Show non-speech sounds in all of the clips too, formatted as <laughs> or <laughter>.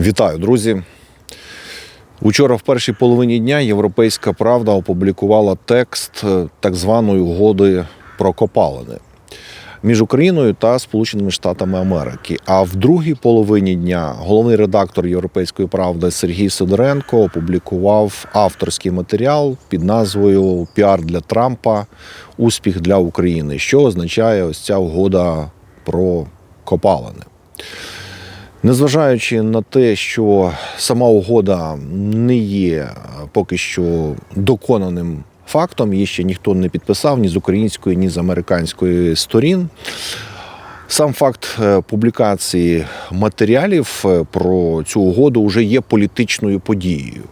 Вітаю, друзі. Учора, в першій половині дня, Європейська Правда опублікувала текст е, так званої угоди про копалини між Україною та Сполученими Штатами Америки. А в другій половині дня головний редактор Європейської правди Сергій Сидоренко опублікував авторський матеріал під назвою Піар для Трампа, успіх для України, що означає ось ця угода про копалини. Незважаючи на те, що сама угода не є поки що доконаним фактом, її ще ніхто не підписав ні з української, ні з американської сторін. Сам факт е, публікації матеріалів е, про цю угоду вже є політичною подією.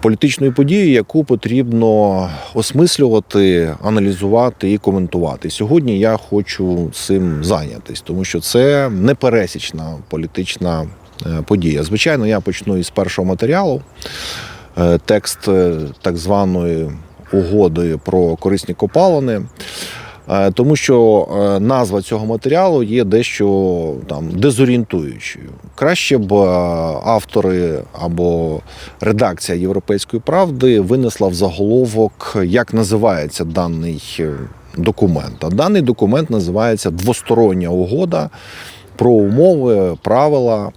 Політичною подією, яку потрібно осмислювати, аналізувати і коментувати. Сьогодні я хочу цим зайнятися, тому що це непересічна політична е, подія. Звичайно, я почну із першого матеріалу. Е, Текст е, так званої угоди про корисні копалини. Е, Тому що е, назва цього матеріалу є дещо там дезорієнтуючою. Краще б е, автори або редакція Європейської правди винесла в заголовок, як називається даний документ. А даний документ називається Двостороння угода про умови, правила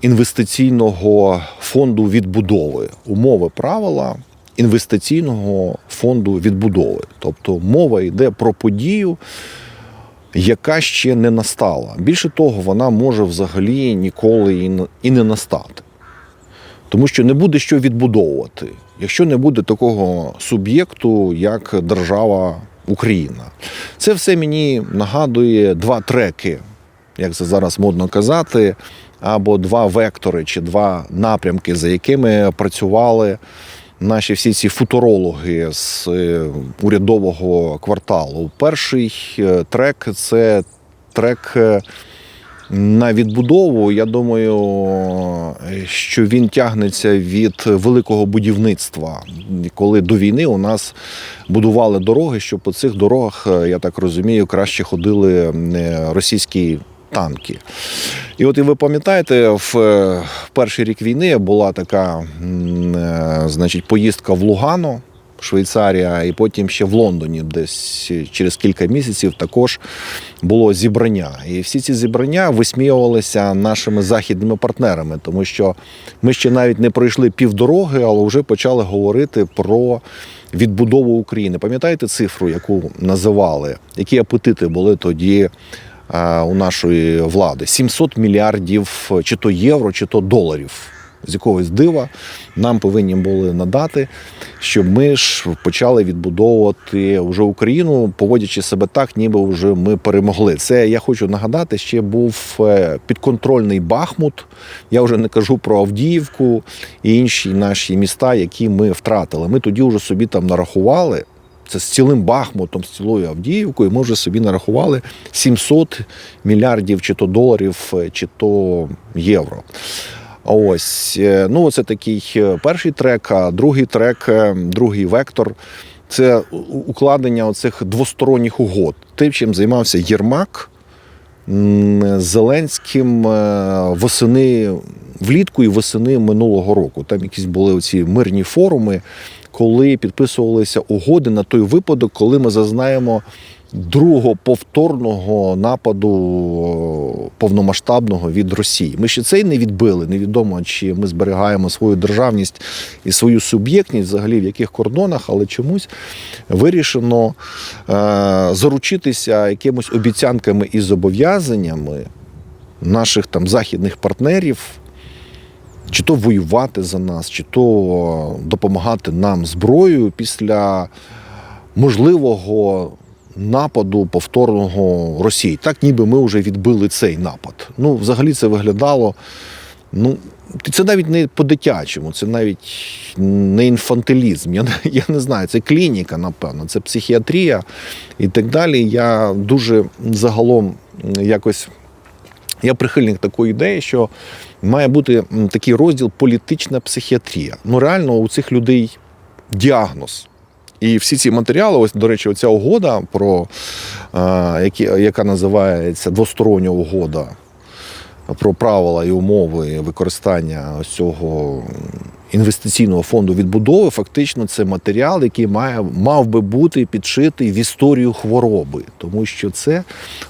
інвестиційного фонду відбудови. Умови правила інвестиційного фонду відбудови. Тобто мова йде про подію, яка ще не настала. Більше того, вона може взагалі ніколи і не- настати. Тому що не буде що відбудовувати, якщо не буде такого суб'єкту, як держава Україна. Це все мені нагадує два треки, як це зараз модно казати, або два вектори чи два напрямки, за якими працювали наші всі ці футурологи з е, урядового кварталу. Перший е, трек це трек. е, на відбудову, я думаю, що він тягнеться від великого будівництва. Коли до війни у нас будували дороги, щоб по цих дорогах, я так розумію, краще ходили російські танки. І от і ви пам'ятаєте, в е, перший рік війни була така е, значить, поїздка в Лугано. Швейцарія, і потім ще в Лондоні, десь через кілька місяців, також було зібрання. І всі ці зібрання висміювалися нашими західними партнерами, тому що ми ще навіть не пройшли півдороги, але вже почали говорити про відбудову України. Пам'ятаєте цифру, яку називали, які апетити були тоді у нашої влади? 700 мільярдів чи то євро, чи то доларів. З якогось дива нам повинні були надати, щоб ми ж почали відбудовувати вже Україну, поводячи себе так, ніби вже ми перемогли. Це я хочу нагадати, ще був е, підконтрольний Бахмут. Я вже не кажу про Авдіївку і інші наші міста, які ми втратили. Ми тоді вже собі там нарахували. Це з цілим Бахмутом, з цілою Авдіївкою. Ми вже собі нарахували 700 мільярдів чи то доларів, е, чи то євро. Ось е, ну це такий е, перший трек, а другий трек, другий вектор. Це укладення оцих двосторонніх угод. Тим, чим займався Єрмак Зеленським восени влітку і восени минулого року. Там якісь були оці мирні форуми, коли підписувалися угоди на той випадок, коли ми зазнаємо другого повторного нападу повномасштабного від Росії. Ми ще цей не відбили. Невідомо, чи ми зберігаємо свою державність і свою суб'єктність, взагалі в яких кордонах, але чомусь вирішено е, заручитися якимось обіцянками і зобов'язаннями наших там західних партнерів. Чи то воювати за нас, чи то допомагати нам зброєю після можливого нападу повторного Росії. Так ніби ми вже відбили цей напад. Ну, взагалі це виглядало. Ну, це навіть не по-дитячому, це навіть не інфантилізм. Я, <laughs> я не знаю, це клініка, напевно, це психіатрія і так далі. Я дуже загалом якось. Я прихильник такої ідеї, що має бути такий розділ політична психіатрія. Ну, реально, у цих людей діагноз. І всі ці матеріали, ось, до речі, оця угода, про, які, яка називається двостороння угода про правила і умови використання ось цього інвестиційного фонду відбудови, фактично це матеріал, який має, мав би бути підшитий в історію хвороби, тому що це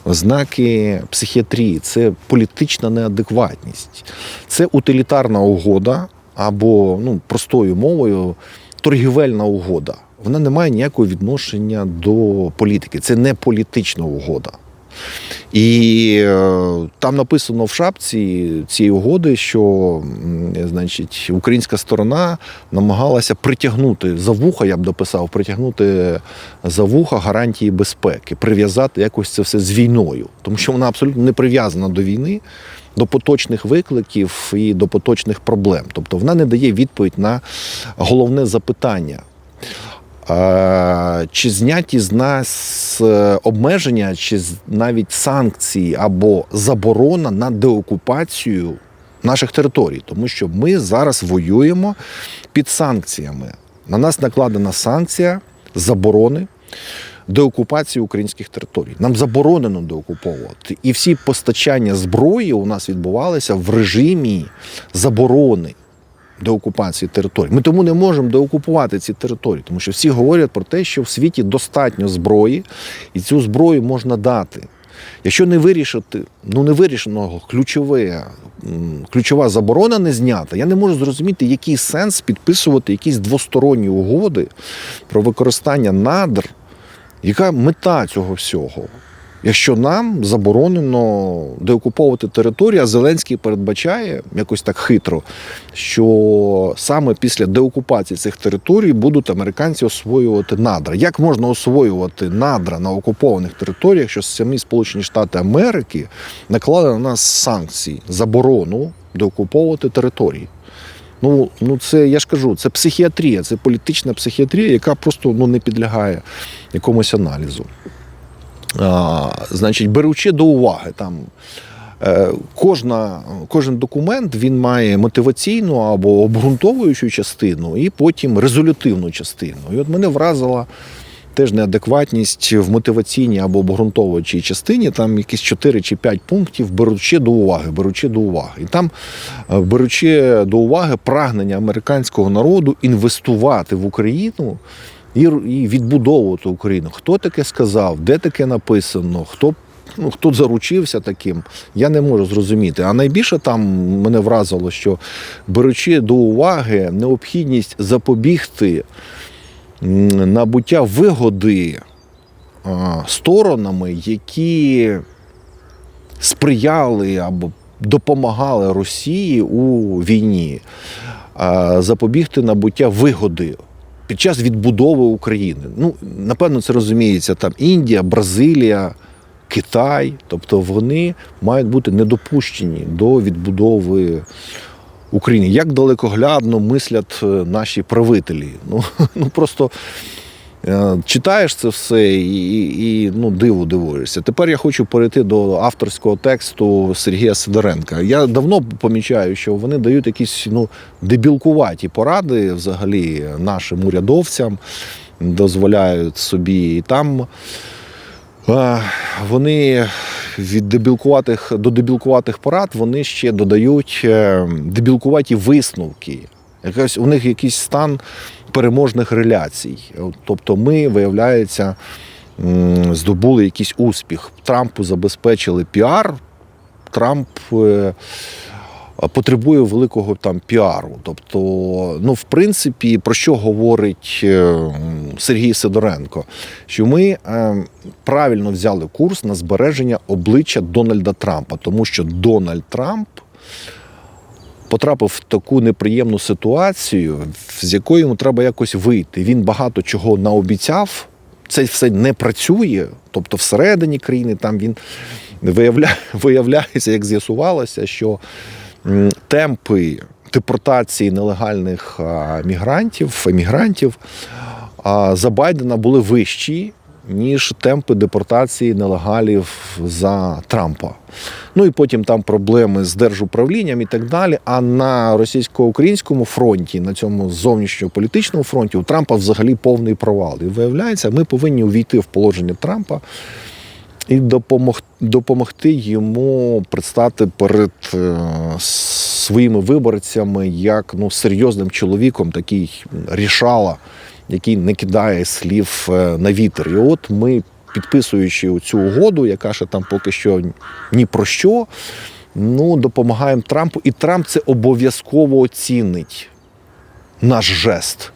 ознаки психіатрії, це політична неадекватність, це утилітарна угода або ну, простою мовою торгівельна угода. Вона не має ніякого відношення до політики. Це не політична угода. І е, там написано в шапці цієї угоди, що значить, українська сторона намагалася притягнути за вуха, я б дописав, притягнути за вуха гарантії безпеки, прив'язати якось це все з війною, тому що вона абсолютно не прив'язана до війни, до поточних викликів і до поточних проблем. Тобто вона не дає відповідь на головне запитання. Чи зняті з нас е, обмеження, чи навіть санкції або заборона на деокупацію наших територій, тому що ми зараз воюємо під санкціями. На нас накладена санкція заборони деокупації українських територій. Нам заборонено деокуповувати. І всі постачання зброї у нас відбувалися в режимі заборони деокупації територій. Ми тому не можемо деокупувати ці території, тому що всі говорять про те, що в світі достатньо зброї, і цю зброю можна дати. Якщо не вирішити, ну не вирішено ключове, ключова заборона не знята, я не можу зрозуміти, який сенс підписувати якісь двосторонні угоди про використання надр, яка мета цього всього. Якщо нам заборонено деокуповувати територію, а Зеленський передбачає якось так хитро, що саме після деокупації цих територій будуть американці освоювати надра. Як можна освоювати надра на окупованих територіях, якщо самі Сполучені Штати Америки наклали на нас санкції, заборону деокуповувати території? Ну, ну це я ж кажу, це психіатрія, це політична психіатрія, яка просто ну, не підлягає якомусь аналізу. А, значить, беручи до уваги там. е, Кожна, кожен документ він має мотиваційну або обґрунтовуючу частину, і потім резолютивну частину. І от мене вразила теж неадекватність в мотиваційній або обґрунтовуючій частині. Там якісь 4 чи 5 пунктів, беручи до уваги, беручи до уваги. І там, е, беручи до уваги прагнення американського народу інвестувати в Україну і, відбудовувати Україну. Хто таке сказав, де таке написано, хто. Ну, хто заручився таким, я не можу зрозуміти. А найбільше там мене вразило, що беручи до уваги необхідність запобігти набуття вигоди сторонами, які сприяли або допомагали Росії у війні, запобігти набуття вигоди під час відбудови України. Ну, напевно, це розуміється там Індія, Бразилія, Китай. Тобто вони мають бути недопущені до відбудови України. Як далекоглядно мислять е, наші правителі? Ну, <laughs> ну просто. Е, Читаєш це все і, і, ну, диву дивуєшся. Тепер я хочу перейти до авторського тексту Сергія Сидоренка. Я давно помічаю, що вони дають якісь ну, дебілкуваті поради взагалі нашим урядовцям, дозволяють собі. І там е, вони від дебілкуватих до дебілкуватих порад вони ще додають е, дебілкуваті висновки. Якась у них якийсь стан переможних реляцій. Тобто, ми, виявляється, здобули якийсь успіх. Трампу забезпечили піар. Трамп е, потребує великого там піару. Тобто, ну, в принципі, про що говорить е, Сергій Сидоренко? Що ми е, правильно взяли курс на збереження обличчя Дональда Трампа, тому що Дональд Трамп потрапив в таку неприємну ситуацію, з якої йому треба якось вийти. Він багато чого наобіцяв. Це все не працює. Тобто, всередині країни там він виявляє, <laughs> виявляється, як з'ясувалося, що темпи депортації нелегальних мігрантів, емігрантів за Байдена були вищі, ніж темпи депортації нелегалів за Трампа. Ну і потім там проблеми з держуправлінням і так далі. А на російсько-українському фронті, на цьому зовнішньополітичному фронті, у Трампа взагалі повний провал. І виявляється, ми повинні увійти в положення Трампа і допомог, допомогти йому предстати перед е, своїми виборцями як ну, серйозним чоловіком, такий рішала, який не кидає слів е, на вітер. І от ми, підписуючи цю угоду, яка ще там поки що ні про що, ну, допомагаємо Трампу, і Трамп це обов'язково оцінить наш жест.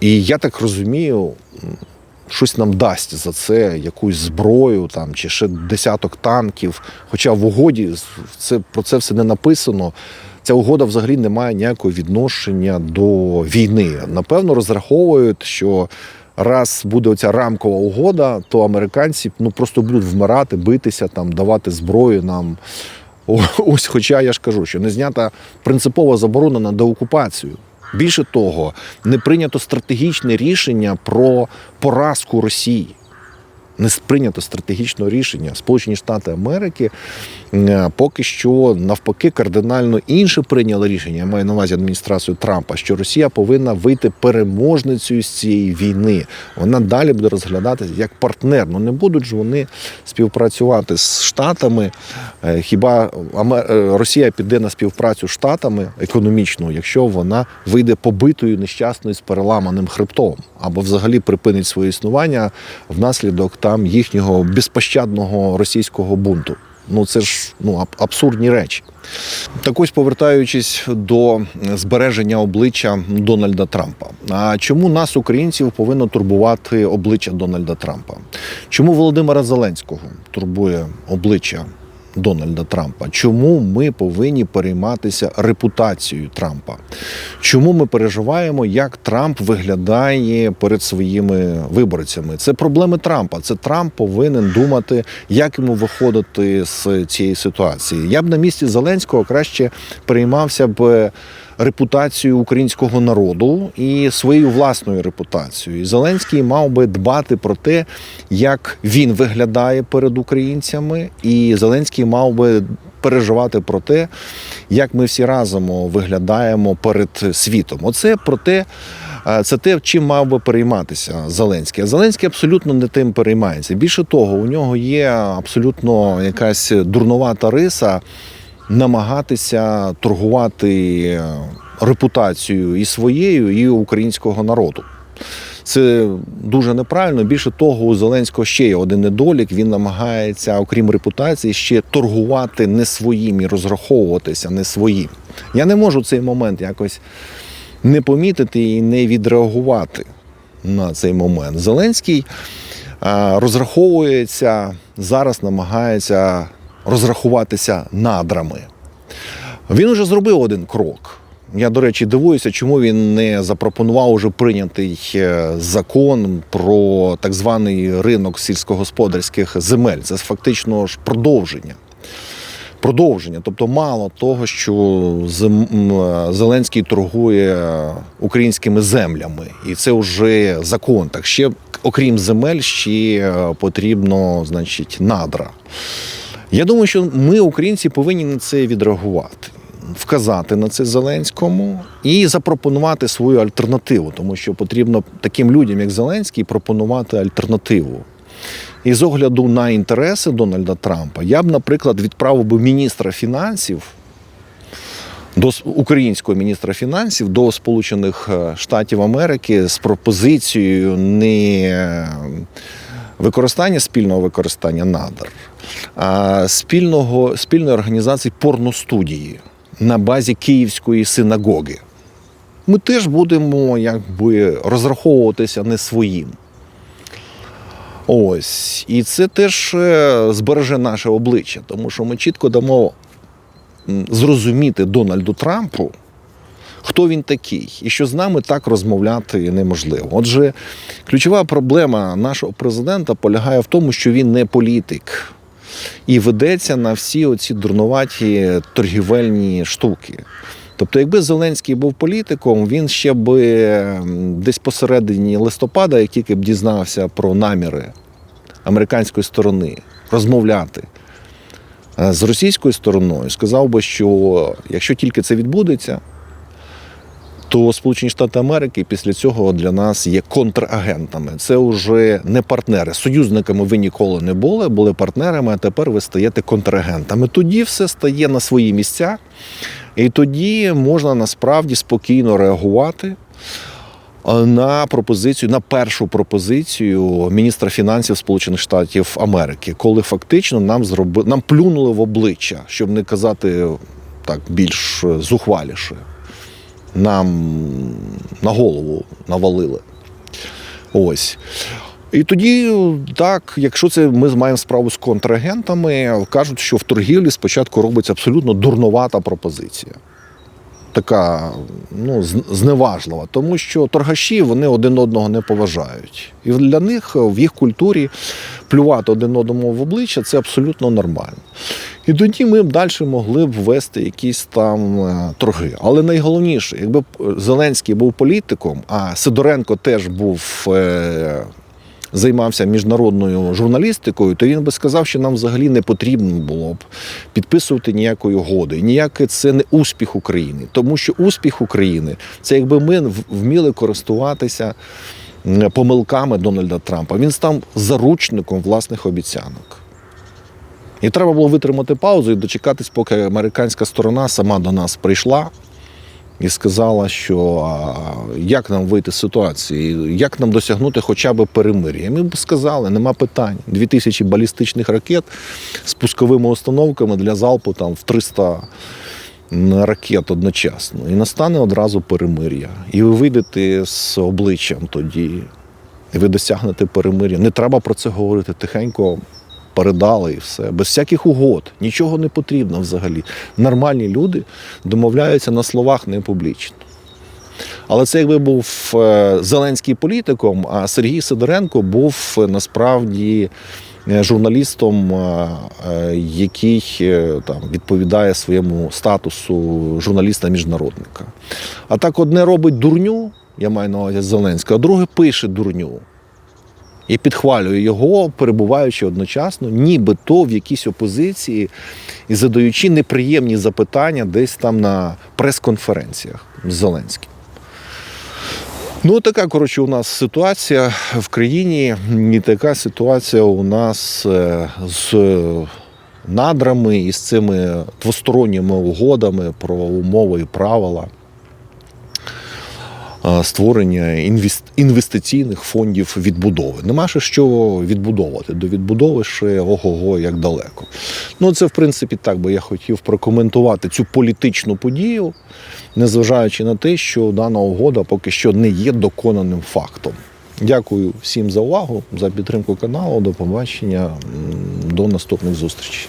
І я так розумію, щось нам дасть за це якусь зброю там, чи ще десяток танків. Хоча в угоді це, про це все не написано. Ця угода взагалі не має ніякого відношення до війни. Напевно, розраховують, що раз буде оця рамкова угода, то американці ну, просто будуть вмирати, битися, там, давати зброю нам. <laughs> Ось, хоча я ж кажу, що не знята принципова заборона на деокупацію. Більше того, не прийнято стратегічне рішення про поразку Росії. Не прийнято стратегічного рішення. Сполучені Штати Америки поки що навпаки кардинально інше прийняли рішення. Я маю на увазі адміністрацію Трампа, що Росія повинна вийти переможницею з цієї війни. Вона далі буде розглядатися як партнер. Ну не будуть ж вони співпрацювати з Штатами. Е, Хіба е, Росія піде на співпрацю з Штатами економічну, якщо вона вийде побитою нещасною з переламаним хребтом, або взагалі припинить своє існування внаслідок там їхнього безпощадного російського бунту. Ну це ж ну абсурдні речі. Так ось повертаючись до збереження обличчя Дональда Трампа. А чому нас, українців, повинно турбувати обличчя Дональда Трампа? Чому Володимира Зеленського турбує обличчя Дональда Трампа? Чому ми повинні перейматися репутацією Трампа? Чому ми переживаємо, як Трамп виглядає перед своїми виборцями? Це проблеми Трампа. Це Трамп повинен думати, як йому виходити з цієї ситуації. Я б на місці Зеленського краще переймався б репутацією українського народу і своєю власною репутацією. І Зеленський мав би дбати про те, як він виглядає перед українцями, і Зеленський мав би переживати про те, як ми всі разом виглядаємо перед світом. Оце про те. е, Це те, чим мав би перейматися Зеленський. А Зеленський абсолютно не тим переймається. Більше того, у нього є абсолютно якась дурнувата риса намагатися торгувати е, репутацією і своєю, і українського народу. Це дуже неправильно. Більше того, у Зеленського ще є один недолік. Він намагається, окрім репутації, ще торгувати не своїм і розраховуватися не своїм. Я не можу цей момент якось не помітити і не відреагувати на цей момент. Зеленський розраховується зараз, намагається розрахуватися надрами. Він уже зробив один крок. Я, до речі, дивуюся, чому він не запропонував уже прийнятий е, закон про так званий ринок сільськогосподарських земель. Це фактично ж продовження. Продовження, тобто мало того, що Зеленський торгує українськими землями, і це вже закон. Так ще окрім земель, ще е, потрібно, значить, надра. Я думаю, що ми, українці, повинні на це відреагувати, вказати на це Зеленському і запропонувати свою альтернативу, тому що потрібно таким людям, як Зеленський, пропонувати альтернативу. І з огляду на інтереси Дональда Трампа, я б, наприклад, відправив би міністра фінансів до українського міністра фінансів до Сполучених е, Штатів Америки з пропозицією не використання спільного використання надр, спільного, спільної організації порностудії на базі Київської синагоги. Ми теж будемо якби розраховуватися не своїм. Ось. І це теж е, збереже наше обличчя, тому що ми чітко дамо зрозуміти Дональду Трампу, хто він такий, і що з нами так розмовляти неможливо. Отже, ключова проблема нашого президента полягає в тому, що він не політик і ведеться на всі оці дурнуваті торгівельні штуки. Тобто, якби Зеленський був політиком, він ще би десь посередині листопада, як тільки б дізнався про наміри американської сторони розмовляти е, з російською стороною, сказав би, що якщо тільки це відбудеться, то Сполучені Штати Америки після цього для нас є контрагентами. Це вже не партнери. Союзниками ви ніколи не були, були партнерами, а тепер ви стаєте контрагентами. Тоді все стає на свої місця, і тоді можна насправді спокійно реагувати. е, На пропозицію, на першу пропозицію міністра фінансів Сполучених Штатів Америки, коли фактично нам зроби, нам плюнули в обличчя, щоб не казати так більш зухваліше нам на голову навалили. Ось. І тоді, так, якщо це ми маємо справу з контрагентами, кажуть, що в торгівлі спочатку робиться абсолютно дурновата пропозиція. Така ну, зневажлива, тому що торгаші вони один одного не поважають. І для них в їх культурі плювати один одному в обличчя це абсолютно нормально. І тоді ми б далі могли б ввести якісь там е, торги. Але найголовніше, якби Зеленський був політиком, а Сидоренко теж був. Займався міжнародною журналістикою, то він би сказав, що нам взагалі не потрібно було б підписувати ніякої угоди. Ніяке це не успіх України, тому що успіх України це якби ми вміли користуватися помилками Дональда Трампа. Він став заручником власних обіцянок. І треба було витримати паузу і дочекатись, поки американська сторона сама до нас прийшла і сказала, що як нам вийти з ситуації, як нам досягнути хоча б перемир'я. Ми б сказали, нема питань. Дві тисячі балістичних ракет з пусковими установками для залпу там в 300 ракет одночасно. І настане одразу перемир'я. І ви вийдете з обличчям тоді, і ви досягнете перемир'я. Не треба про це говорити тихенько. Передали і все, без всяких угод, нічого не потрібно взагалі. Нормальні люди домовляються на словах не публічно. Але це якби був е, Зеленський політиком, а Сергій Сидоренко був е, насправді е, журналістом, який там відповідає своєму статусу журналіста-міжнародника. А так одне робить дурню, я маю на увазі Зеленського, а друге пише дурню. І підхвалює його, перебуваючи одночасно, нібито в якійсь опозиції і задаючи неприємні запитання десь там на прес-конференціях з Зеленським. Ну, така, коротше, у нас ситуація в країні, і така ситуація у нас е, з надрами і з цими двосторонніми угодами про умови і правила створення інвес- інвестиційних фондів відбудови. Нема ще що відбудовувати. До відбудови ще ого-го як далеко. Ну, це, в принципі, так би я хотів прокоментувати цю політичну подію, незважаючи на те, що дана угода поки що не є доконаним фактом. Дякую всім за увагу, за підтримку каналу. До побачення. До наступних зустрічей.